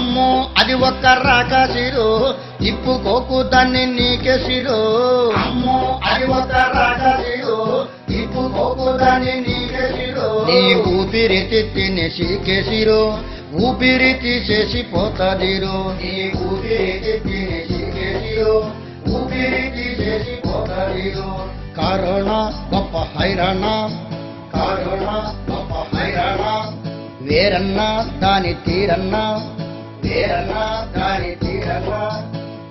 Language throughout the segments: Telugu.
అమ్మో అది ఒక్క రాకాసిరు ఇప్పుకోకు దాన్ని నీకేసిరు అమ్మో అది ఒక్క రాకాసిరు ఇప్పుకోకు దాన్ని నీకేసిరు నీ ఊపిరి తిత్తిని సీకేసిరు ఊపిరి తీసేసి పోతాదిరు నీ ఊపిరి తిత్తిని సీకేసిరు ఊపిరి తీసేసి పోతాదిరు కరోనా గొప్ప హైరాణ. కరోనా గొప్ప హైరాణ. వేరన్నా దాని తీరన్నా.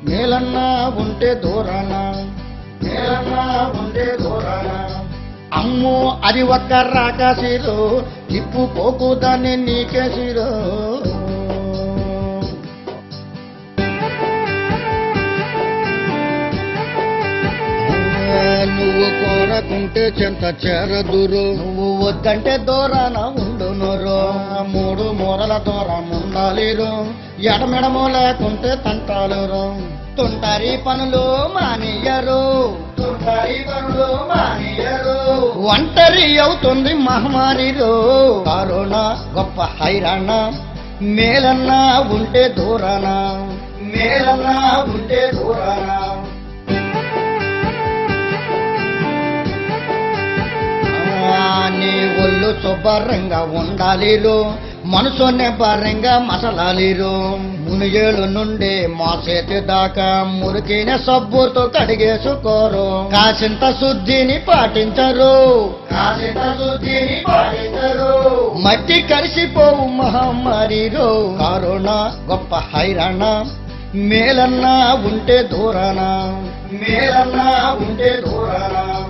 మేలన్నా ఉంటే దూరాన? మేలన్నా ఉంటే దూరాన? అమ్ము అది ఒక్క రాకాసిరు తిప్పుకోకు దాన్ని నీకేసిరు నువ్వు కోరకుంటే చెంత చేరదురు. నువ్వు వద్దంటే దూరాన ఉండునురు. మూడు మూరల దూరం ఉండాలిరు. ఎడమెడము లేకుంటే తంటాలురు. తుంటారి పనులు మానియరు. తుంటారి పనులు మానియరు. ఒంటరి అవుతుంది మహమ్మారిరు. కరోనా గొప్ప హైరాణ. మేలన్నా ఉంటే దూరాన. మేలన్నా ఉంటే దూరాన. ఒళ్ళు శుభ్రంగా ఉండాలిరు. మనసు నెబ్బరంగా మసలాలిరు. మునిగేలు నుండి మాసేతి దాకా మురికిన సబ్బుతో కడిగేసుకోరు. కాసింత శుద్ధిని పాటించరు. కాసింత శుద్ధిని పాటించరు. మట్టి కలిసిపోవు మహమ్మారిరు. కరోనా గొప్ప హైరాణ. మేలన్నా ఉంటే దూరాన మేలన్నా ఉంటే దూరాన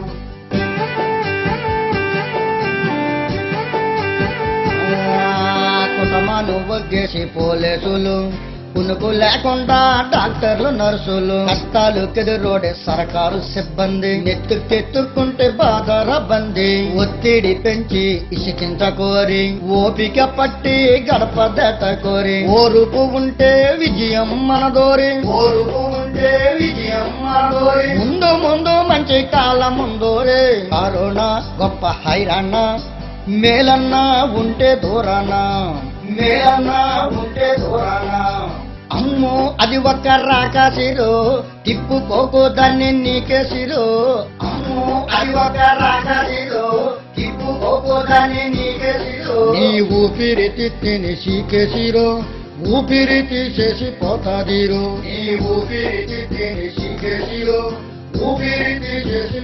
కుటుంబాలు ఒగ్గేసి పోలీసులు. కునుకు లేకుండా డాక్టర్లు నర్సులు. కష్టాలు కెదురోడే సరకారు సిబ్బంది. నెత్తుకెత్తుకుంటే బాధర బంది ఒత్తిడి పెంచి ఇసికించకోరి. ఓపిక పట్టి గడప దట కోరి ఓరుపు ఉంటే విజయం మనదోరి. ఓరుపు ఉంటే విజయం మనదోరి. ముందు ముందు మంచి కాలం ముందోరే. కరోనా గొప్ప హైరాణ. మేలన్నా ఉంటే దూరానా మేలన్నా ఉంటే దూరాన అమ్మో అది ఒక్క రాకాసిరు తిప్పుకోకు దాన్ని నీకేసిరు అమ్మో అది ఒక్క రాకాసిరు తిప్పుకోకు దాన్ని నీకేసిరు నీ ఊపిరి తిత్తిని సీకేసిరు ఊపిరి తీసేసి పోతాదిరు నీ ఊపిరి తిత్తిని సీకేసిరు ఊపిరి తీసేసి